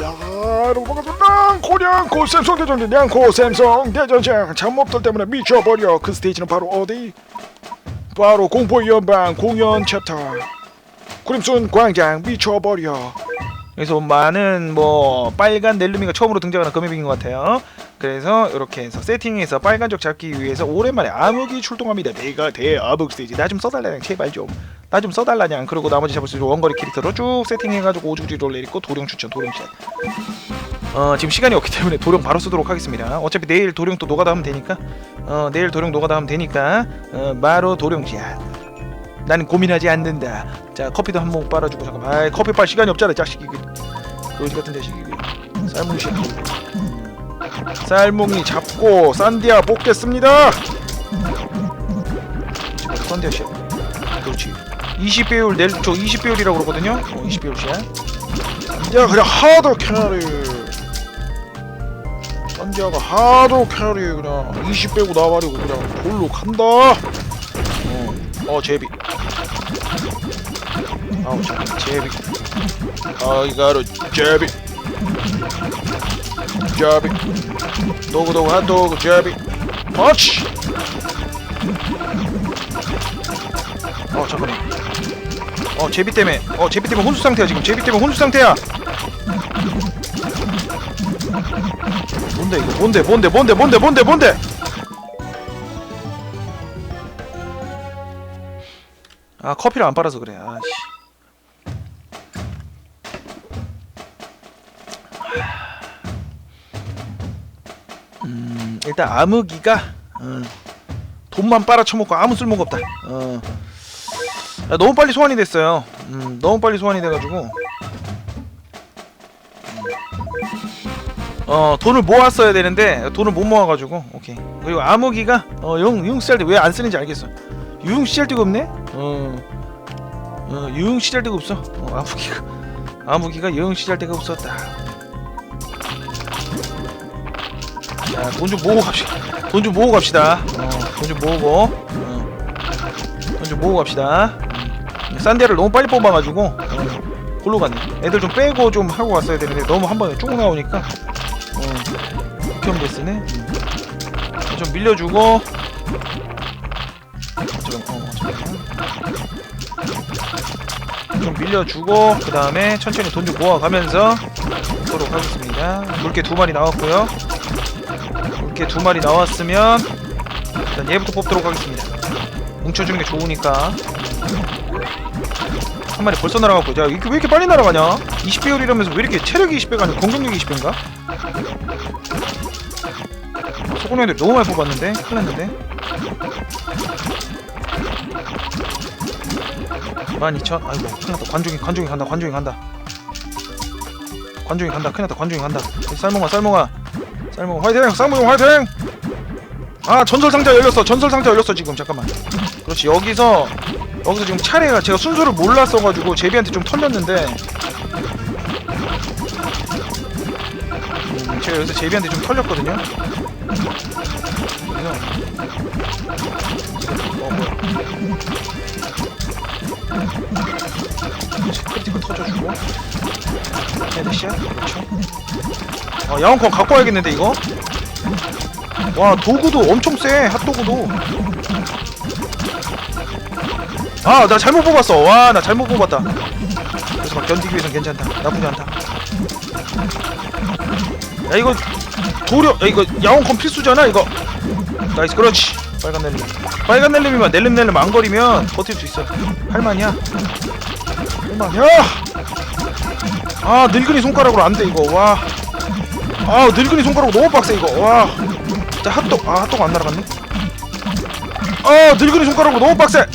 반갑습니다 고량 고 샘성 대전장 냥고 샘성 대전장 잠못들 때문에 미쳐버려 그 스테이지는 바로 어디? 바로 공포 연방 공연 챕터 구림순 광장 미쳐버려 그래서 많은 뭐 빨간 넬루미가 처음으로 등장하는 금액인 것 같아요. 그래서 이렇게 해서 세팅해서 빨간적 잡기 위해서 오랜만에 암흑이 출동합니다. 내가 대암흑 스테이지 나 좀 써달라냥 제발 좀 나 좀 써달라냥 그리고 나머지 잡을 수 있는 원거리 캐릭터로 쭉 세팅해가지고 오죽지 롤 내리고 도령 추천 도령 샷. 어 지금 시간이 없기 때문에 도령 바로 쓰도록 하겠습니다. 어차피 내일 도령 또 노가다 하면 되니까 어 내일 도령 노가다 하면 되니까 어 바로 도령 샷. 나는 고민하지 않는다. 자 커피도 한몫 빨아주고 잠깐만. 아 커피 빨 시간이 없잖아 자식이. 그 같은 자식이. 그. 새끼. 쌀뭉이 잡고 산디아 뽑겠습니다. 산디아 씨. 그렇지. 20배율 낼 저 20배율이라고 그러거든요. 어, 20배율 씨. 야 그냥 하도 캐리 산디아가 하도 캐리 그냥 20 빼고 나와버리고 그냥 볼로 간다 어, 어 제비. 아우 제비. 아이가루 제비 제비 도구도구 핫도그 제비 펀치 어 잠깐만. 어 제비 때문에 어 제비 때문에 혼수 상태야 지금 제비 때문에 혼수 상태야. 뭔데 이거 뭔데 뭔데 뭔데 뭔데 뭔데 뭔데? 아 커피를 안 빨아서 그래. 아씨. 일단 암흑이가 어, 돈만 빨아쳐먹고 아무 쓸모가 없다. 어. 야, 너무 빨리 소환이 됐어요. 음, 너무 빨리 소환이 돼가지고. 음. 어 돈을 모았어야 되는데 돈을 못 모아가지고 오케이 그리고 암흑이가 어용 유흥 시절 때왜 안 쓰는지 알겠어 유흥 시절 때가 없네 어, 어 유흥 시절 때가 없어 어, 암흑이가 암흑이가 유흥 시절 때가 없었다 자 돈 좀 모으고 갑시다. 돈 좀 모으고 갑시다. 어 돈 좀 모으고. 어, 돈 좀 모으고 갑시다. 음, 산디아를 너무 빨리 뽑아가지고 어, 골로 갔네. 애들 좀 빼고 좀 하고 갔어야 되는데 너무 한 번에 쭉 나오니까 어, 극혐됐으네. 음. 좀 밀려주고. 어, 어 잠깐 좀 밀려주고 그 다음에 천천히 돈 좀 모아가면서 하도록 하겠습니다. 물개 두 마리 나왔고요 물개 두 마리 나왔으면 일단 얘부터 뽑도록 하겠습니다. 뭉쳐주는 게 좋으니까. 한 마리 벌써 날아갔고 야 이게 왜 이렇게 빨리 날아가냐? 20배율이라면서 왜 이렇게 체력이 20배가 아니고 공격력이 20배인가? 소금형들 너무 많이 뽑았는데? 큰일 났는데? 12,000 아이고 큰일 났다. 관중이 관중이 간다 관중이 간다. 관중이 간다 큰일 났다. 관중이 간다. 쌀몽아 쌀몽아 쌀몽아 화이팅! 쌀몽 화이팅! 아 전설 상자 열렸어. 전설 상자 열렸어 지금. 잠깐만. 그렇지 여기서 여기서 지금 차례가 제가 순서를 몰랐어가지고 제비한테 좀 털렸는데. 음, 제가 여기서 제비한테 좀 털렸거든요. 어 뭐야 크리티컬 터져주고 헤드샷 그렇죠 어 야옹콘 갖고 와야겠는데 이거? 와 도구도 엄청 세 핫도그도. 아 나 잘못 뽑았어. 와 나 잘못 뽑았다. 그래서 막 견디기 위해선 괜찮다. 나쁘지 않다. 야 이거 도려 야 이거 야옹콘 필수잖아 이거. 나이스 그렇지. 빨간 넬름. 빨간 넬름이면 넬름 넬름 안 거리면 버틸 수 있어. 할만이야. 할만이 야! 아 늙은이 손가락으로 안 돼 이거. 와 아 늙은이 손가락 너무 빡세 이거. 와. 진짜 핫도그 아 핫도그 안 날아갔네. 아 늙은이 손가락으로 너무 빡세.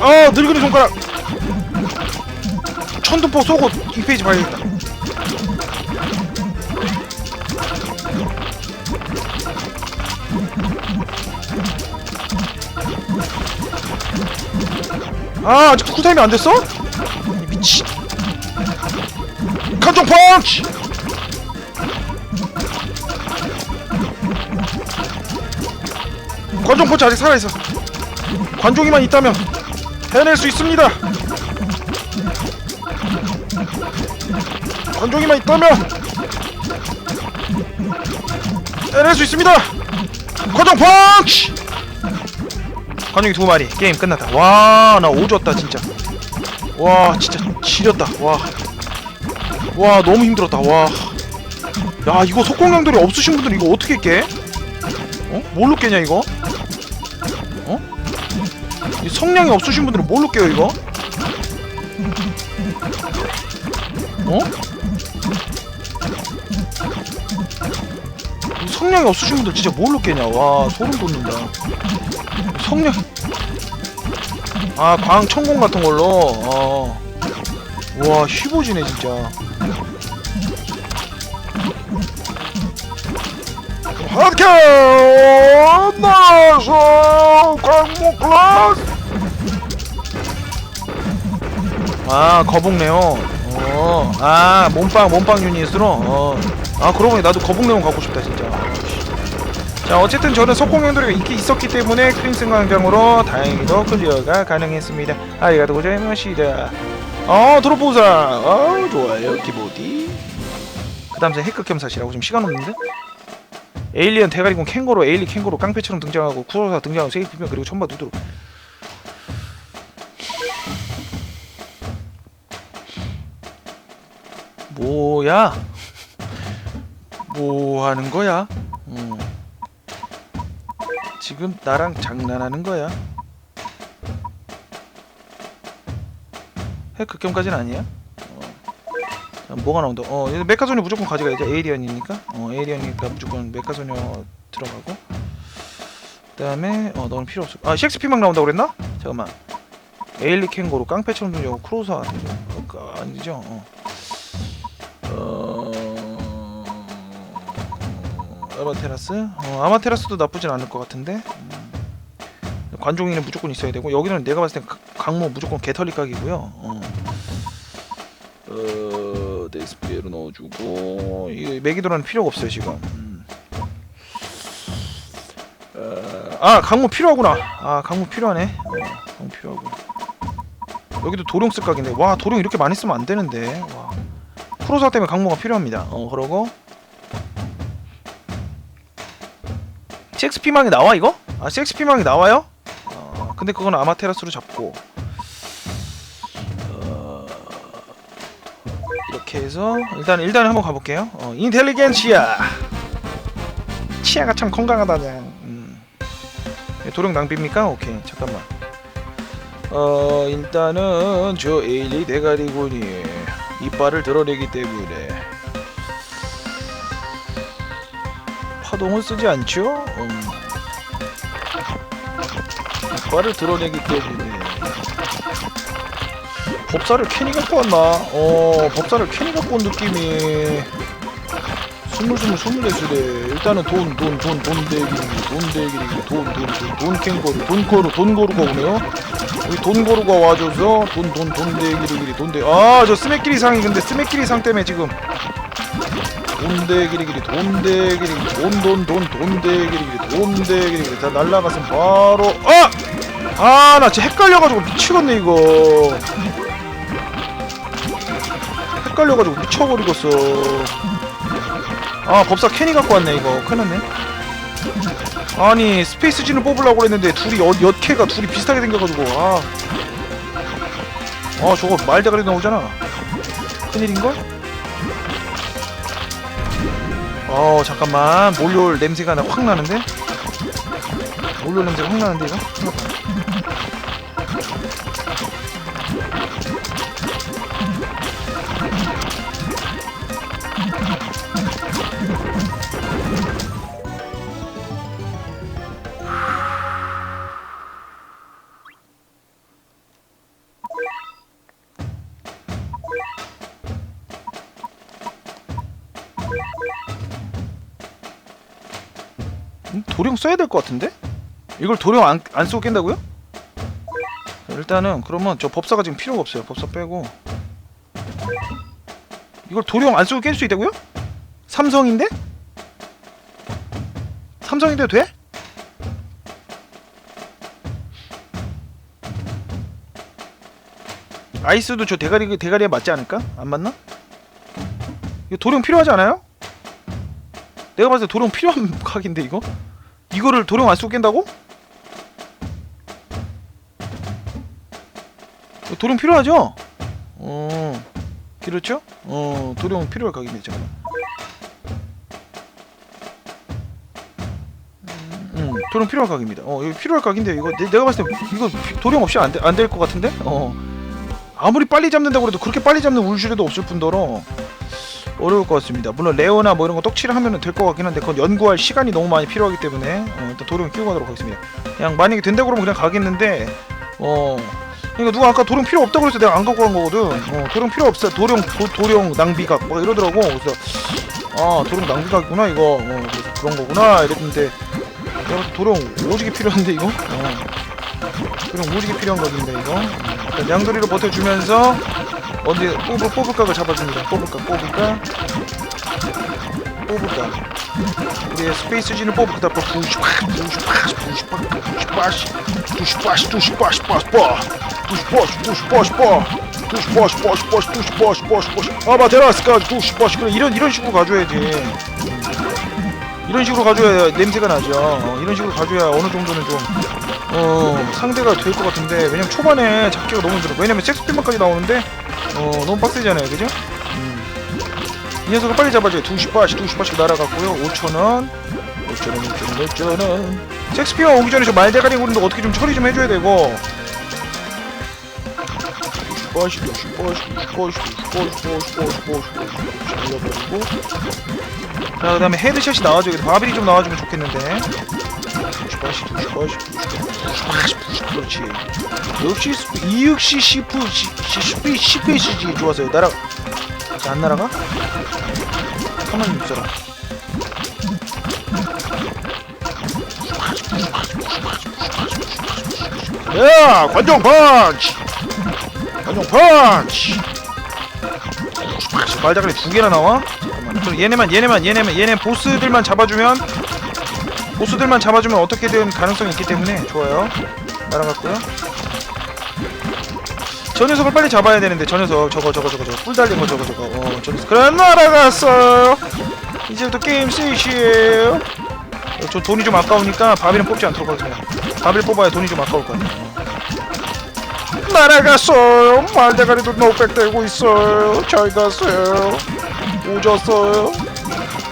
아 늙은이 손가락. 천둥포 속옷 이 페이지 봐야겠다 아 아직 쿨타임이 안 됐어? 이 미친 간종 펀치 관종 펀치 아직 살아있어 관종이만 있다면 해낼 수 있습니다 관종이만 있다면 해낼 수 있습니다. 관종 펀치. 관중이 두 마리 게임 끝났다 와나 오졌다 진짜 와 진짜 지렸다 와와 너무 힘들었다 와 야 이거 속공량들이 없으신 분들 이거 어떻게 깨? 어? 뭘로 깨냐 이거? 어? 이 성량이 없으신 분들은 뭘로 깨요 이거? 어? 이 성량이 없으신 분들 진짜 뭘로 깨냐 와 소름 돋는다 성령 아 광천공 같은 걸로? 어. 와 휘보지네 진짜. 하드캐 나서 광목 클라스. 아 거북네요. 어아 몸빵 몸빵 유닛으로? 어아 그러고 보니 나도 거북네온 갖고 싶다 진짜. 자 어쨌든 저는 석공연돌이가 인기 있었기 때문에 크림슨 광장으로 다행히도 클리어가 가능했습니다 아리가도 고자이마시다 어 드롭보사 어 좋아요 기보디 그 다음 제 핵극 겸사시라고 지금 시간 없는데 에일리언 대가리공 캥거루 에일리 캥거루 깡패처럼 등장하고 쿠로사 등장하고 세이피면 그리고 천마 두드로 뭐야? 뭐 하는 거야? 음. 지금 나랑 장난하는 거야? 핵 극혐까지는 아니야? 어. 자, 뭐가 나온다? 어, 얘 메카소녀 무조건 가져가야지. 에이리언이니까. 어, 에이리언이니까 무조건 메카소녀 들어가고. 그다음에 어, 너는 필요 없어. 아, 셰익스피막 나온다고 그랬나? 잠깐만. 에일리 캥거루 깡패처럼 생겨 크로사. 어, 그, 아니죠? 어. 어... 아마테라스? 어, 아마테라스도 나쁘진 않을 것 같은데. 음. 관종이는 무조건 있어야 되고 여기는 내가 봤을 땐 가- 강모 무조건 개털리 각이고요. 어, 어 데스피에로 넣어주고 이 메기도라는 필요가 없어요 지금. 음. 어, 아 강모 필요하구나. 아 강모 필요하네. 어, 강모 필요하고. 여기도 도룡 쓸 각인데 와 도룡 이렇게 많이 쓰면 안 되는데. 와. 프로사 때문에 강모가 필요합니다. 어 그러고 섹스피망이 나와 이거? 아 섹스피망이 나와요? 어 근데 그건 아마테라스로 잡고 어, 이렇게 해서 일단 일단 한번 가볼게요. 어 인텔리겐시아 치아가 참 건강하다냐. 음. 도령 낭비입니까? 오케이 잠깐만. 어 일단은 저 에일리 대가리군이 이빨을 드러내기 때문에 파동을 쓰지 않죠? 음. 이빨을 드러내기 때문에. 법사를 캐니 갖고 왔나? 어 법사를 캐니 갖고 온 느낌이. 스물스물 스물넷이래 일단은 돈 돈 돈 돈 대기리기 돈 대기리기 돈돈돈 캥거루 돈 거루 돈 거루가 오네요. 우리 돈 거루가 와줘서 돈 돈 돈 대기리기리 돈대 아저 스매끼리 상이 근데 스매끼리 상 때문에 지금. 돈 대기리기리 돈 대기리기 돈돈돈 돈 대기리기리 돈 대기리기리 다 날라갔으면 바로 아! 아 나 진짜 헷갈려가지고 미치겠네 이거 헷갈려가지고 미쳐버리겠어 아 법사 캐니 갖고 왔네 이거 큰일 났네 아니 스페이스 진을 뽑으려고 그랬는데 둘이 여, 엿캐가 둘이 비슷하게 생겨가지고 아, 아 저거 말대가리 나오잖아 큰일인걸? 어 잠깐만 몰려올 냄새가 나 확 나는데? 몰려올 냄새가 확 나는데 이거? 났다. 될 것 같은데? 이걸 도령 안, 안 쓰고 깬다고요? 일단은 그러면 저 법사가 지금 필요가 없어요 법사 빼고 이걸 도령 안 쓰고 깰 수 있다고요? 삼성인데? 삼성인데 돼? 아이스도 저 대가리 대가리에 맞지 않을까? 안 맞나? 이거 도령 필요하지 않아요? 내가 봤을 때 도령 필요한 각인데 이거? 이거를 도령 안 쓰고 깬다고? 이거 도령 필요하죠? 어 그렇죠? 어 도령 필요할 각인데 잠깐만 음, 도령 필요할 각입니다. 어, 이거 필요할 각인데 이거 내, 가 봤을 때 이거 피- 도령 없이 안 될 것 같은데? 어. 아무리 빨리 잡는다고 해도 그렇게 빨리 잡는 울슈레도 없을 뿐더러 어려울 것 같습니다. 물론 레오나 뭐 이런 거 떡칠을 하면 될 것 같긴 한데 그건 연구할 시간이 너무 많이 필요하기 때문에 어, 일단 도령 끼고 가도록 하겠습니다. 그냥 만약에 된다고 그러면 그냥 가겠는데 어. 그러니까 누가 아까 도령 필요 없다고 그래서 내가 안 갖고 간 거거든. 어, 도령 필요 없어. 도령 도, 도령 낭비각 막 이러더라고. 그래서 아 도령 낭비각이구나 이거. 어, 그런 거구나 이랬는데 내가 도령 오지게 필요한데 이거? 어. 도령 오지게 필요한 각인데 이거? 양도리로 버텨주면서 어디 뽑을 뽑을 각을 잡아줍니다. 뽑을 각 뽑을 각 뽑을 각 우리 스페이스 진을 뽑을 각 부시팍 부시팍 부시팍 바시 바 두시바시 두시바시 바 두시바시 바시 바시 두시바시 바시 바시 아마 데라스까지 두시바시 그래 이런 이런 식으로 가줘야지. 이런 식으로 가줘야 냄새가 나죠. 어, 이런 식으로 가줘야 어느 정도는 좀 어, 상대가 될 것 같은데 왜냐면 초반에 잡기가 너무 힘들어. 왜냐면 섹스필만까지 나오는데 어, 너무 빡세잖아요, 그죠? 음. 이 녀석을 빨리 잡아줘요. 2시바시 2시바시 날아갔고요. 5천원 5천원 5천원 5천원 섹스피어 오기 전에 저 말대가리 구는데 어떻게 좀 처리 좀 해줘야 되고 두시바시 두시바시 두시바시 두시바시 두시바시 두시바시 잘려버리고 자 그 다음에 헤드샷이 나와줘야 돼. 바빌이 좀 나와주면 좋겠는데 두시바시 두시바시 두시바시 그렇지. 역시 이육시 시프 시 시피 시페이시지 좋았어요. 날아 자, 안 날아가? 가만히 있어라. 야 관종 펀치 관종 펀치 말다가리 두 개나 나와? 잠깐만. 얘네만 얘네만 얘네만 얘네 보스들만 잡아주면 보스들만 잡아주면 어떻게든 가능성이 있기 때문에 좋아요. 날아갔고요. 저 녀석을 빨리 잡아야 되는데 저 녀석 저거 저거 저거 저거 뿔 달린 거 저거 저거 어저 녀석 그래 날아갔어요. 이제부터 게임 스위치예요. 어, 저 돈이 좀 아까우니까 바비는 뽑지 않도록 하겠습니다. 바비를 뽑아야 돈이 좀 아까울 것 같아요. 날아갔어요 말대가리도 노백 되고 있어요 잘 갔어요 오졌어요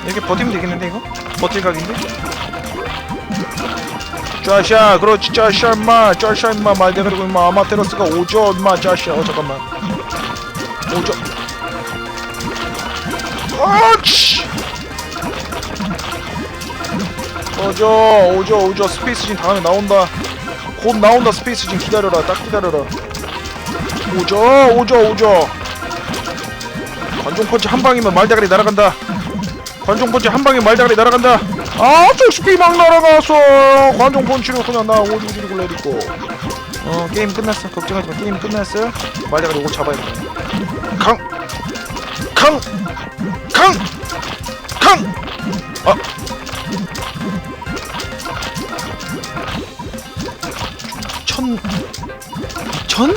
이렇게 버티면 되겠는데 이거? 버틸 각인데? 짜샤 그렇지 짜샤 인마. 짜샤 인마. 말대가리고 인마. 아마테라스가 오죠 인마. 짜샤. 어 잠깐만. 오죠. 아치! 오죠 오죠 오죠. 스페이스 진 다음에 나온다. 곧 나온다 스페이스 진. 기다려라. 딱 기다려라. 오죠 오죠 오죠. 관종 펀치 한 방이면 말대가리 날아간다. 관종 펀치 한 방에 말대가리 날아간다 아 쪽스피 막 날아갔어 관종 펀치로 그냥 나 오지게 내리고 어 게임 끝났어 걱정하지 마 게임 끝났어 말대가리 이거 잡아야 돼 강! 강! 강! 강! 아. 천 미천?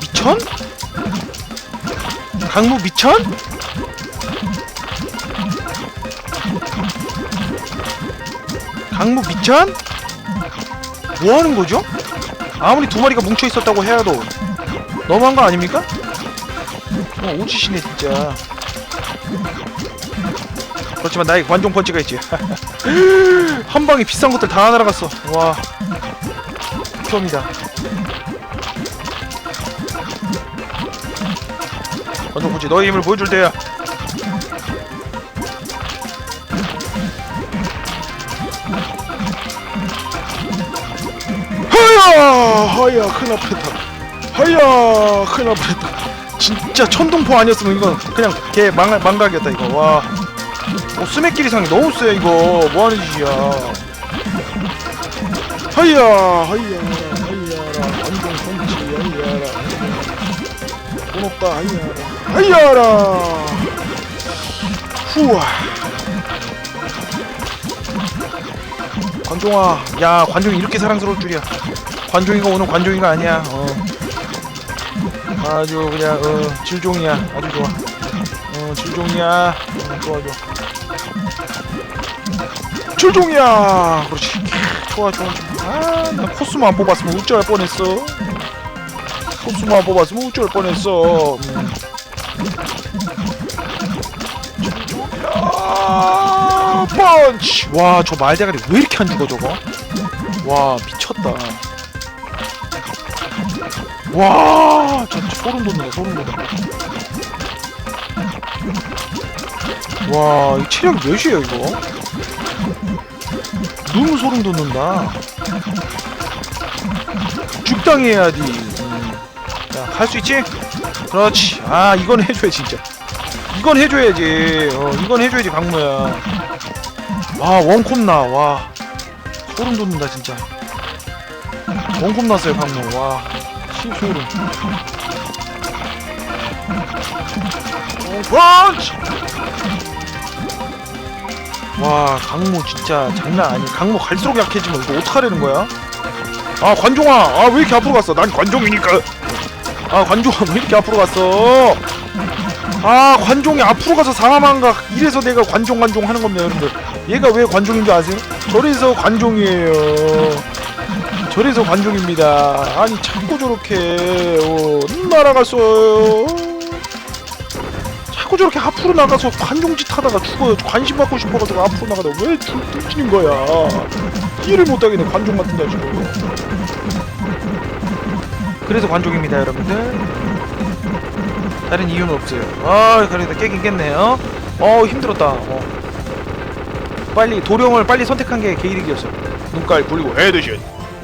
미천? 강무 미천? 강무 미천? 뭐 하는 거죠? 아무리 두 마리가 뭉쳐 있었다고 해도 너무한 거 아닙니까? 어, 오지시네 진짜. 그렇지만 나에게 관종 펀치가 있지. 한 방에 비싼 것들 다 날아갔어. 와, 처음이다. 관종 펀치 너의 힘을 보여줄 때야. 하야 큰일 날 뻔했다 하야 큰일 날 뻔했다 진짜 천둥포 아니었으면 이건 그냥 개 망, 망각이었다 이거. 와, 어, 스매끼리 상이 너무 세 이거. 뭐 하는 짓이야. 하야 하야 하야라 관종 펀치 하야라 돈 없다 하야라 하야라 후아 관종아, 야 관종이 이렇게 사랑스러울 줄이야. 관종이가 오늘 관종이가 아니야. 어. 아주 그냥 어 질종이야. 아주 좋아. 어 질종이야. 어, 좋아 좋아. 질종이야! 그렇지. 좋아 좋아. 좋아 아나 코스모 안 뽑았으면 우쭐할 뻔했어. 코스모 안 뽑았으면 우쭐할 뻔했어. 음. 아, 펀치. 와 저 말대가리 왜 이렇게 안 죽어 저거? 와 미쳤다 와 진짜 소름 돋네 소름 돋아. 와이 체력 몇이에요 이거? 너무 소름 돋는다. 죽당해야지. 음. 자할 수 있지? 그렇지. 아 이건 해줘야 진짜. 이건 해줘야지. 어 이건 해줘야지 강무야. 와 원콤 나 와. 소름 돋는다 진짜. 원콤 났어요 강무. 와 시소름 어, 펀치. 와 강무 진짜 장난 아니야 강무 갈수록 약해지면 이거 어떡하라는 거야? 아 관종아! 아 왜 이렇게 앞으로 갔어? 난 관종이니까. 아 관종아 왜 이렇게 앞으로 갔어? 아 관종이 앞으로 가서 사망한가 이래서 내가 관종 관종 하는 겁니다 여러분들. 얘가 왜 관종인 줄 아세요? 저래서 관종이에요 저래서 관종입니다. 아니 자꾸 저렇게 어, 날아갔어요. 자꾸 저렇게 앞으로 나가서 관종짓 하다가 죽어요 관심 받고 싶어가지고 앞으로 나가다가 왜 줄- 뚫리는 거야? 이해를 못하겠네 관종 같은 자식을. 그래서 관종입니다 여러분들. 다른 이유는 없어요. 아 그래도 깨긴 깼네요. 어 힘들었다. 어. 빨리 도령을 빨리 선택한 게 개이득이었어 눈깔 굴리고 헤드샷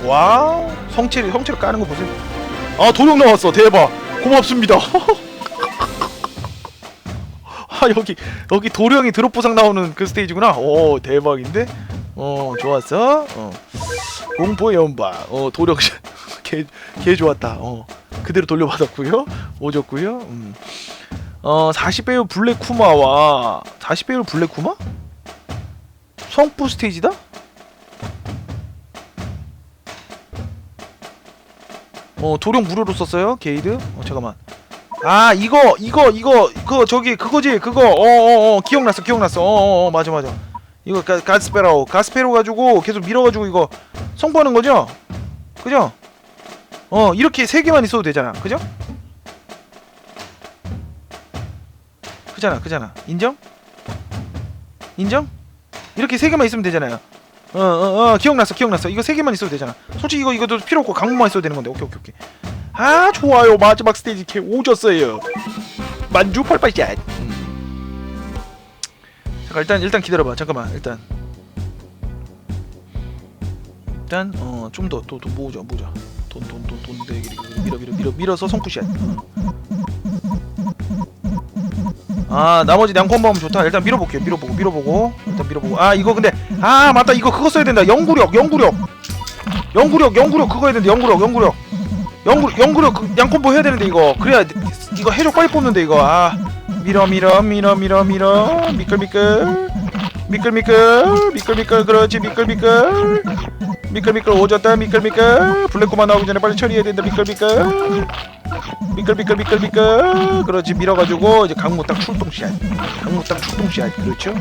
와우. 성체를 성체를 까는 거 보세요. 아 도령 나왔어. 대박. 고맙습니다. 아 여기 여기 도령이 드롭 보상 나오는 그 스테이지구나. 오 대박인데? 어 좋았어. 어. 공포의 연방. 어 도령 개, 개 좋았다. 어 그대로 돌려받았고요. 오졌고요. 음. 어 40배율 블랙 쿠마와 40배율 블랙 쿠마? 성부 스테이지다 어 도령 무료로 썼어요? 게이드? 어 잠깐만. 아 이거 이거 이거 그거 저기 그거지 그거. 어어어 기억났어 기억났어. 어어 어 맞아 맞아. 이거 가, 가스페라오. 가스페로 가지고 계속 밀어가지고 이거 성부하는 거죠? 그죠? 어 이렇게 세 개만 있어도 되잖아. 그죠? 그잖아 그잖아. 인정? 인정? 이렇게 세 개만 있으면 되잖아요 어 어 어 기억났어 기억났어 이거 세 개만 있어도 되잖아 솔직히 이거 이것도 필요 없고 강무만 있어도 되는 건데 오케이 오케이 오케이 아 좋아요 마지막 스테이지 개 오졌어요 만주 펄펄샷 음. 잠깐 일단 일단 기다려봐 잠깐만 일단 일단 어 좀 더 또 또 모으자 모으자 돈 돈 돈돈 밀어 밀어 밀어 밀어서 성푸샷 아 나머지 양콘범 좋다. 일단 밀어볼게요. 밀어보고 밀어보고. 일단 밀어보고. 아 이거 근데 아 맞다. 이거 그거 써야 된다. 영구력 영구력. 영구력 영구력 그거 해야 된다 영구력 영구력. 영구 영구력 그 양콤보 해야 되는데 이거. 그래야 이거 해적 빨리 뽑는데 이거. 아 밀어 밀어 밀어 밀어 밀어. 미끌 미끌. 미끌 미끌. 미끌 미끌. 그렇지. 미끌 미끌. 미끌 미끌. 오졌다. 미끌 미끌. 블랙코마 나오기 전에 빨리 처리해야 된다. 미끌 미끌 미끌 미끌 미끌 미끌. 그렇지 밀어가지고 이제 강무 딱 출동샷 강무 딱 출동샷 그렇죠?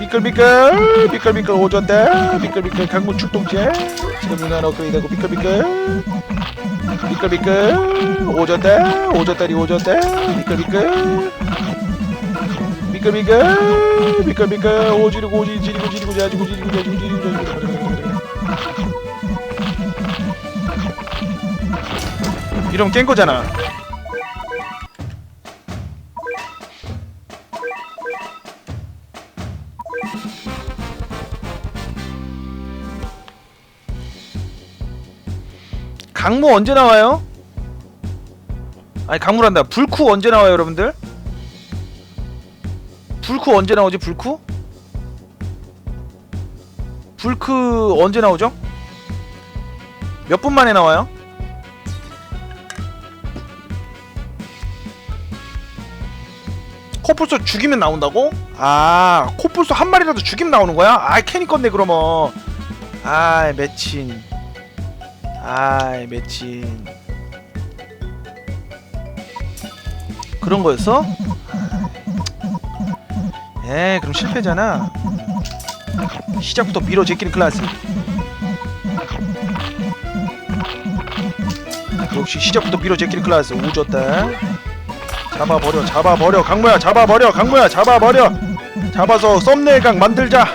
미끌 미끌 미끌 미끌. 오졌다 미끌 미끌. 강무 출동샷 지금 누나 업그레이드하고 미끌 미끌. 미끌 미끌. 오졌다 오졌다리 오졌다 미끌 미끌. 미끌 미끌. 미끌 미끌. 오지르고 오지 지리고 지리고 자지고 지리고 자지고 지리고 자지고 이러면 깬 거잖아 강무 언제 나와요? 아니 강무란다 불쿠 언제 나와요 여러분들? 불쿠 언제 나오지 불쿠? 불크 언제 나오죠? 몇 분 만에 나와요? 코뿔소 죽이면 나온다고? 아 코뿔소 한 마리라도 죽이면 나오는 거야? 아 캐니 건네 그러면. 아이 매친. 아이 매친. 그런 거였어? 에 그럼 실패잖아. 시작부터 밀어 제끼는 클라스. 역시 시작부터 밀어 제끼는 클라스. 오졌다 잡아버려 잡아버려. 강모야 잡아버려 강모야 잡아버려. 잡아서 썸네일 각 만들자.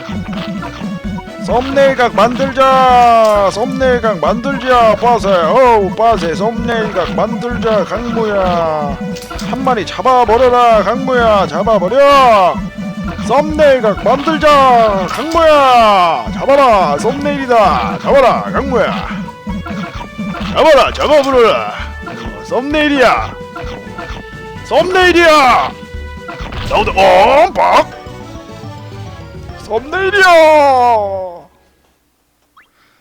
썸네일 각 만들자. 썸네일 각 만들자 빠세. 어우 빠세. 썸네일 각 만들자 강모야. 한 마리 잡아버려라 강모야. 잡아버려. 썸네일 각 만들자 강모야. 잡아라 썸네일이다. 잡아라 강모야. 잡아라 잡아버려라. 어, 썸네일이야 썸네일이야! 나오다 어 빡! 썸네일이야!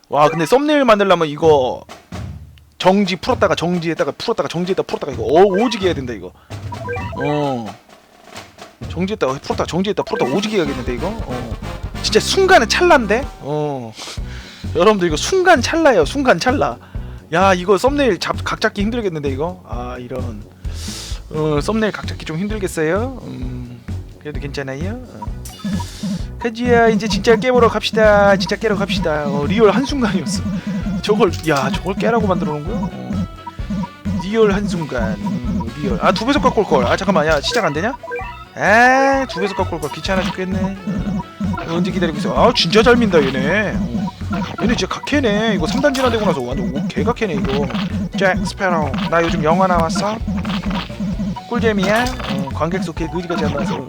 와 근데 썸네일 만들려면 이거 정지 풀었다가 정지했다가 풀었다가 정지했다가 풀었다가 이거 어, 오지게 해야 된다 이거. 어. 정지했다가 풀었다가 정지했다가 풀었다가 오지게 해야겠는데 이거? 어. 진짜 순간의 찰나인데? 어. 여러분들 이거 순간 찰나예요 순간 찰나. 야 이거 썸네일 잡, 각 잡기 힘들겠는데 이거? 아 이런 어 썸네일 각 잡기 좀 힘들겠어요? 음 그래도 괜찮아요? 어. 가지야 이제 진짜 깨보러 갑시다. 진짜 깨러 갑시다. 어, 리얼 한 순간이었어. 저걸 야 저걸 깨라고 만들어 놓은 거야? 어. 리얼 한 순간. 음, 리얼. 아두 배속 갖고 올 걸. 아 잠깐만. 야 시작 안 되냐? 아두 배속 갖고 올 걸. 귀찮아 죽겠네. 어. 언제 기다리고 있어? 아 진짜 잘 민다 얘네. 어. 얘네 진짜 각해네. 이거 3단지나 되고 나서. 완전 오, 개각해네 이거. 잭 스페로 나 요즘 영화 나왔어 꿀잼이야 어, 관객 속에 안 나와서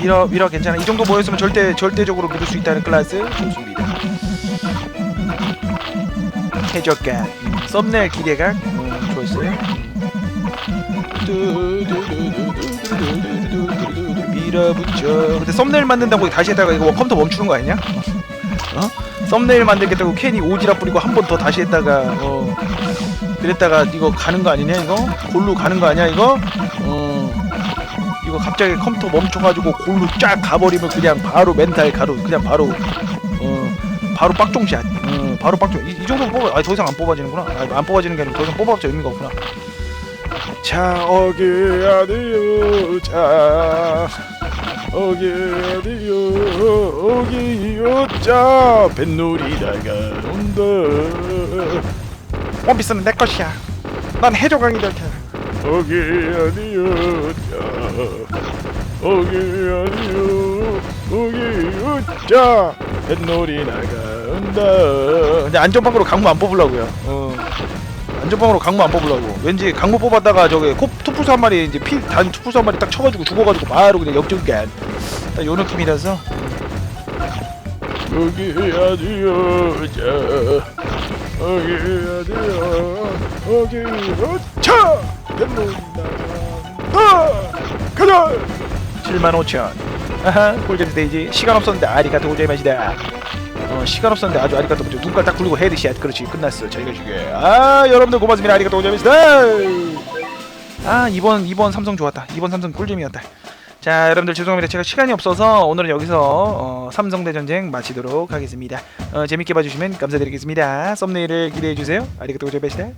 밀어 밀어 괜찮아 이 정도 모였으면 절대 절대적으로 밀을 수 있다는 클래스 좋습니다 해적가 썸네일 기대각 음, 좋았어요 밀어붙여 근데 썸네일 만든다고 다시 했다가 이거 컴퓨터 멈추는 거 아니냐? 어? 썸네일 만들겠다고 괜히 오지랖 뿌리고 한 번 더 다시 했다가 어 그랬다가 이거 가는 거 아니냐 이거? 골로 가는 거 아니야 이거? 어 이거 갑자기 컴퓨터 멈춰가지고 골로 쫙 가버리면 그냥 바로 멘탈 가루 그냥 바로 어 바로 빡종샷 어 바로 빡종 이, 이 정도 뽑아 아더 이상 안 뽑아지는구나 아, 안 뽑아지는 게 아니라 더 이상 뽑아봤자 의미가 없구나 자 어기 아디오 자 어기 아디오 어기요 자 뱃놀이 다가 온다 원피스는 내 것이야. 난 해적왕이 될 테야. 어기 아디오 자. 어기 아디오 어기요 자. 뱃놀이 나가온다. 근데 안전방으로 강무 안 뽑으려고요. 어. 안전방으로 강무 안 뽑으려고. 왠지 강무 뽑았다가 저기 코, 투푸수 한 마리 이제 피단 투푸수 한 마리 딱 쳐가지고 죽어가지고 바로 그냥 역전간 딱 요 느낌이라서. 여기 아디오 자 여기 아디오 여기 차! 뱃놀이다 가자 7만 5천. 아하 꿀잼 스테이지. 시간 없었는데 아리가토 고자이마시다. 어 시간 없었는데 아주 아리가토 고자 눈깔 딱 굴리고 헤드샷 그렇지 끝났어. 잘 가시게 아 여러분들 고맙습니다. 아리가토 고자이마시다. 아 이번 이번 삼성 좋았다. 이번 삼성 꿀잼이었다 자 여러분들 죄송합니다. 제가 시간이 없어서 오늘은 여기서 어, 삼성대 전쟁 마치도록 하겠습니다. 어, 재밌게 봐주시면 감사드리겠습니다. 썸네일을 기대해주세요. 아리가토 고자이마시다